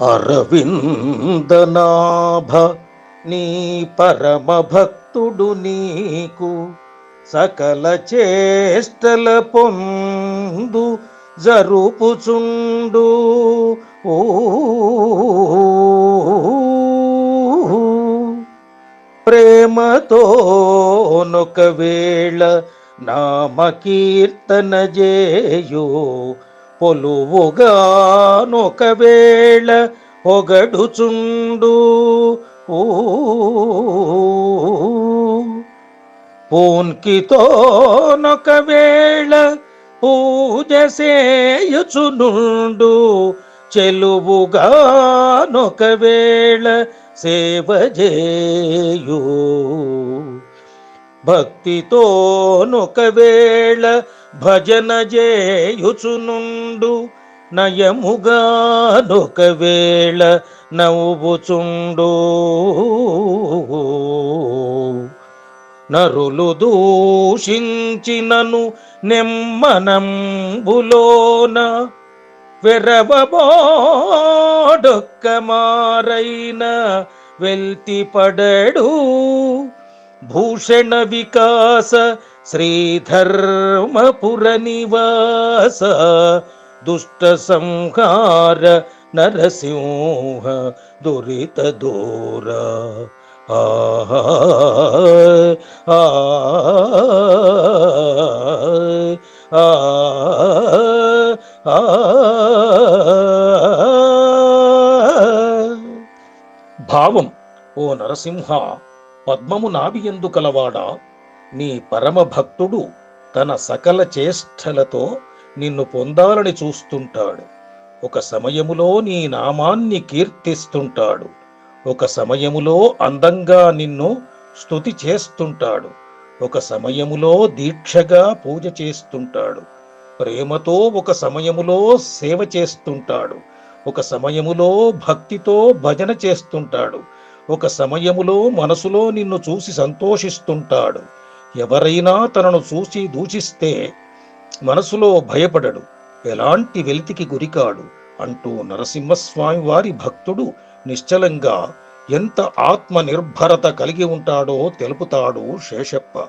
అరవిందనాభ నీ పరమ భక్తుడు నీకు సకల చేష్టల పొందు జరుపుచుండు. ఓ ప్రేమతో నొకవేళ నామకీర్తన జేయో. పొలువుగా నొకవేళ పొగడుచుండు. పూన్కితోనొకవేళ పూజ సేయుచునుండు చెలువుగా నొకవేళ సేవ చేయు. భక్తితో నొకవేళ భజన చేయుచునుండు నయముగానొకవేళ నవ్వుచుండు. నరులు దూషించినను నెమ్మనంబులోన వెరవబోడొక్క మారైన వెల్తి పడడు భూషణ వికాస శ్రీధర్మపుర నివాస దుష్ట సంహార నరసింహ దురిత దూర. ఆహా భావం ఓ నరసింహ పద్మము నాభియందు కలవాడా? నీ పరమభక్తుడు తన సకల చేష్టలతో నిన్ను పొందాలని చూస్తుంటాడు. ఒక సమయములో నీ నామాన్ని కీర్తిస్తుంటాడు. ఒక సమయములో అందంగా నిన్ను స్తుతి చేస్తుంటాడు. ఒక సమయములో దీక్షగా పూజ చేస్తుంటాడు. ప్రేమతో ఒక సమయములో సేవ చేస్తుంటాడు. ఒక సమయములో భక్తితో భజన చేస్తుంటాడు. ఒక సమయములో మనసులో నిన్ను చూసి సంతోషిస్తుంటాడు. ఎవరైనా తనను చూసి దూషిస్తే మనసులో భయపడడు. ఎలాంటి వెలితికి గురికాడు అంటూ నరసింహస్వామి వారి భక్తుడు నిశ్చలంగా ఎంత ఆత్మనిర్భరత కలిగి ఉంటాడో తెలుపుతాడు శేషప్ప.